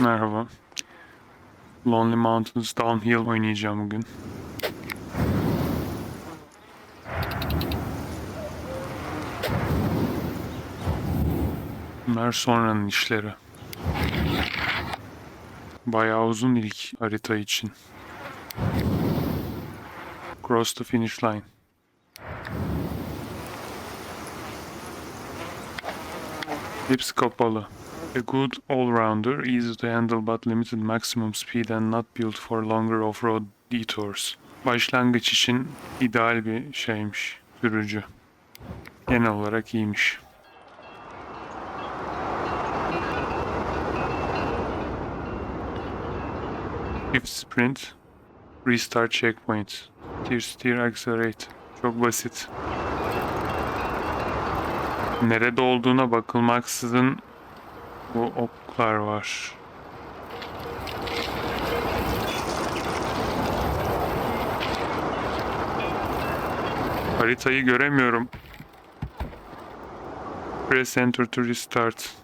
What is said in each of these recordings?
Merhaba. Lonely Mountains Downhill oynayacağım bugün. Bunlar sonranın işleri. Bayağı uzun ilk harita için. Cross the finish line. Hepsi kapalı. A good all-rounder, easy to handle but limited maximum speed and not built for longer off-road detours. Başlangıç için ideal bir şeymiş, sürücü. Genel olarak iyiymiş. Shift sprint, restart checkpoint, steer steer accelerate. Çok basit. Nerede olduğuna bakılmaksızın bu oklar var. Haritayı göremiyorum. Press enter to restart.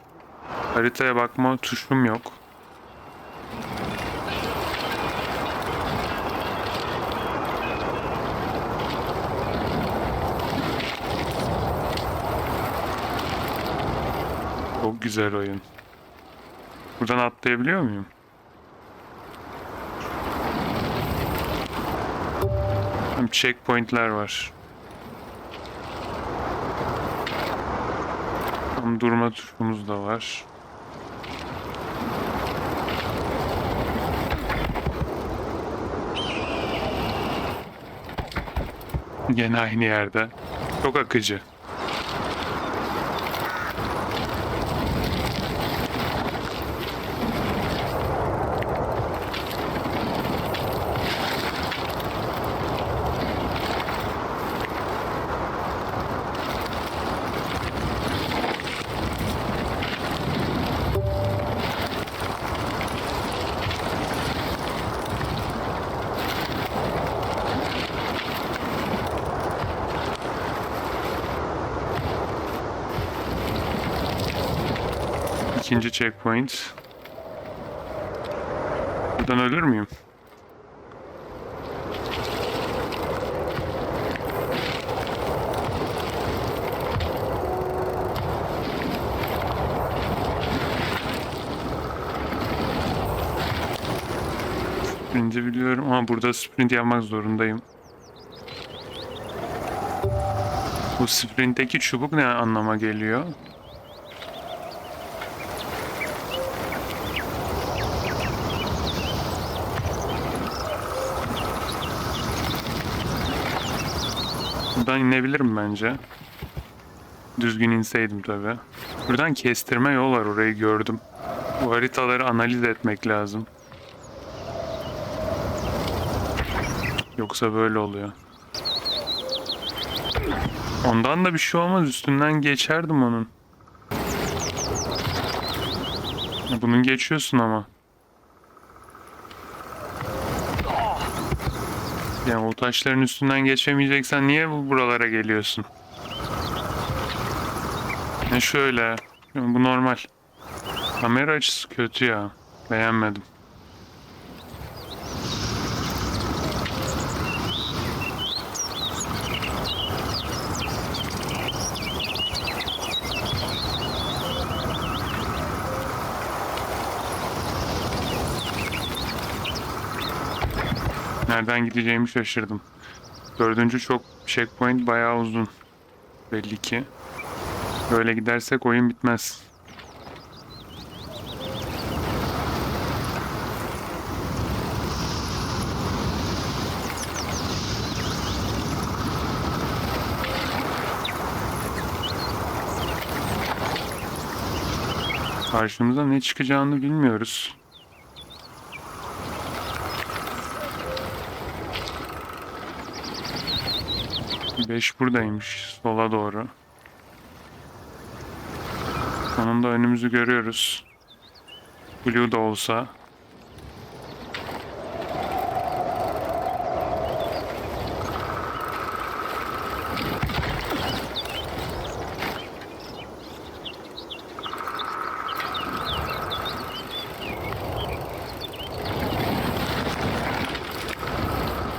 Haritaya bakma tuşum yok. Çok güzel oyun. Buradan atlayabiliyor muyum? Hem checkpointler var. Hem durma tuşumuz da var. Gene aynı yerde. Çok akıcı. İkinci checkpoint. Buradan ölür müyüm? Sprint'i biliyorum ama burada sprint yapmak zorundayım. Bu sprintteki çubuk ne anlama geliyor? Buradan inebilirim bence. Düzgün inseydim tabi. Buradan kestirme yol var orayı gördüm. Bu haritaları analiz etmek lazım. Yoksa böyle oluyor. Ondan da bir şey olmaz üstünden geçerdim onun. Bunun geçiyorsun ama. Yani o taşların üstünden geçemeyeceksen niye bu buralara geliyorsun? Ne şöyle. Bu normal. Kamera açısı kötü ya. Beğenmedim. Nereden gideceğimi şaşırdım. Dördüncü çok checkpoint bayağı uzun. Belli ki. Böyle gidersek oyun bitmez. Karşımıza ne çıkacağını bilmiyoruz. 5 buradaymış sola doğru. Sonunda önümüzü görüyoruz. Blue da olsa.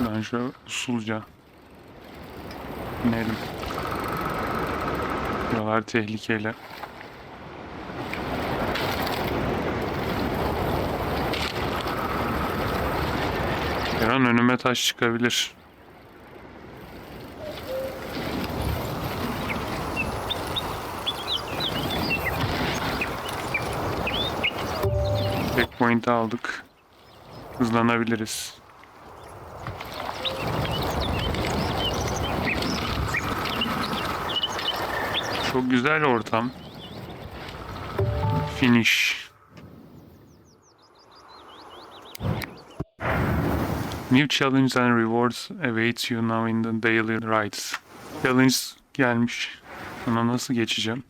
Ben şöyle usulca inelim. Buralar tehlikeli. Her an önüme taş çıkabilir. Checkpoint'i aldık. Hızlanabiliriz. Çok güzel ortam. Finish. New challenge and rewards awaits you now in the daily rides. Challenge gelmiş. Ona nasıl geçeceğim?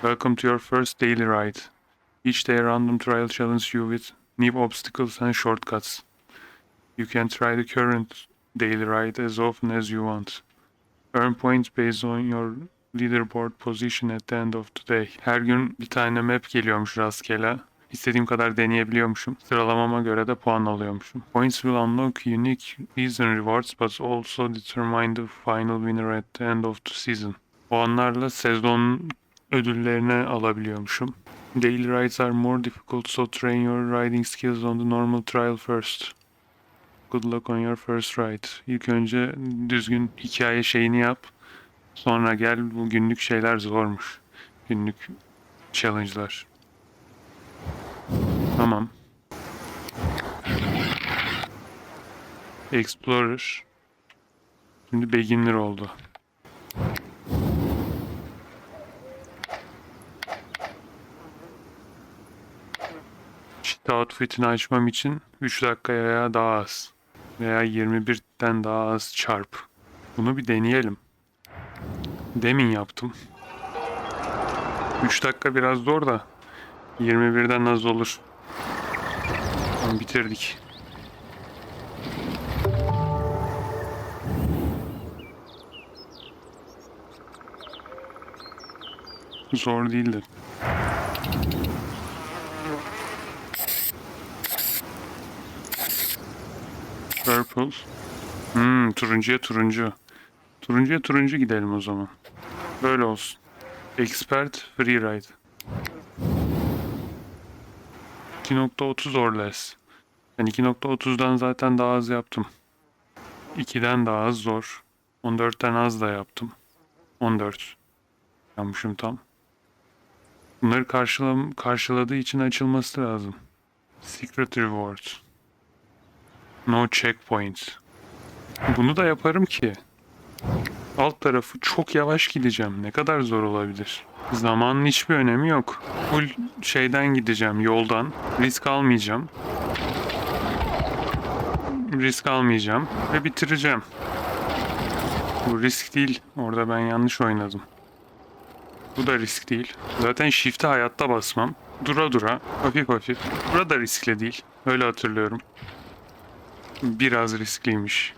Welcome to your first daily ride. Each day random trial challenge you with new obstacles and shortcuts. You can try the current daily ride as often as you want. Earn points based on your leaderboard position at the end of the day. Her gün bir tane map geliyormuş rastgele. İstediğim kadar deneyebiliyormuşum. Sıralamama göre de puan alıyormuşum. Points will unlock unique season rewards but also determine the final winner at the end of the season. Puanlarla sezon ödüllerini alabiliyormuşum. Daily rides are more difficult so train your riding skills on the normal trial first. Good luck on your first ride. İlk önce düzgün hikaye şeyini yap. Sonra gel bu günlük şeyler zormuş. Günlük challenge'lar. Tamam. Explorer. Şimdi beginner oldu. Cheat outfit'ini açmam için 3 dakika veya daha az. Veya 21'den daha az çarp. Bunu bir deneyelim. Demin yaptım. 3 dakika biraz zor da 21'den az olur. Tamam bitirdik. Zor değildi. Purple. Hmm, turuncuya turuncu. Turuncuya turuncu gidelim o zaman. Böyle olsun. Expert Freeride. 2.30 or less. Ben 2.30'dan zaten daha az yaptım. 2'den daha az zor. 14'ten az da yaptım. 14. Yanmışım tam. Bunları karşılam karşıladığı için açılması lazım. Secret Reward. No checkpoints. Bunu da yaparım ki. Alt tarafı çok yavaş gideceğim. Ne kadar zor olabilir? Zamanın hiçbir önemi yok. Full şeyden gideceğim, yoldan. Risk almayacağım. Risk almayacağım ve bitireceğim. Bu risk değil. Orada ben yanlış oynadım. Bu da risk değil. Zaten shift'e hayatta basmam. Dura dura, hafif hafif. Burada riskli değil. Öyle hatırlıyorum. Biraz riskliymiş.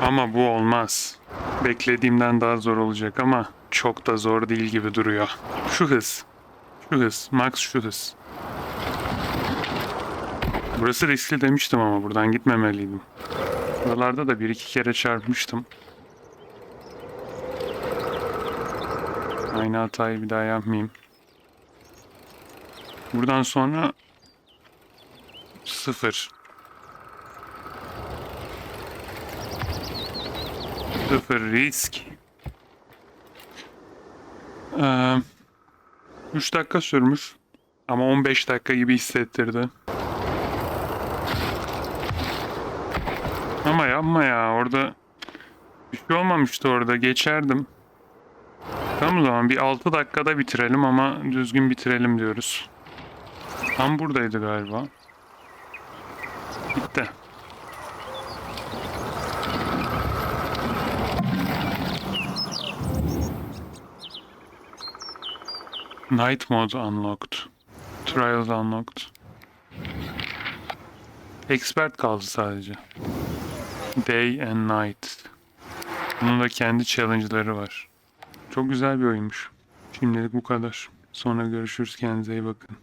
Ama bu olmaz. Beklediğimden daha zor olacak ama çok da zor değil gibi duruyor. Şu hız. Şu hız. Max şu hız. Burası riskli demiştim ama buradan gitmemeliydim. Buralarda da bir iki kere çarpmıştım. Aynı hatayı bir daha yapmayayım. Buradan sonra sıfır. Sıfır risk. Ee, 3 dakika sürmüş. Ama 15 dakika gibi hissettirdi. Ama yapma ya orada bir şey olmamıştı orada geçerdim. Tamam o zaman bir 6 dakikada bitirelim ama düzgün bitirelim diyoruz. Tam buradaydı galiba. Bitti. Night mode unlocked. Trials unlocked. Expert kaldı sadece. Day and Night. Bunun da kendi challenge'ları var. Çok güzel bir oyunmuş. Şimdilik bu kadar. Sonra görüşürüz. Kendinize iyi bakın.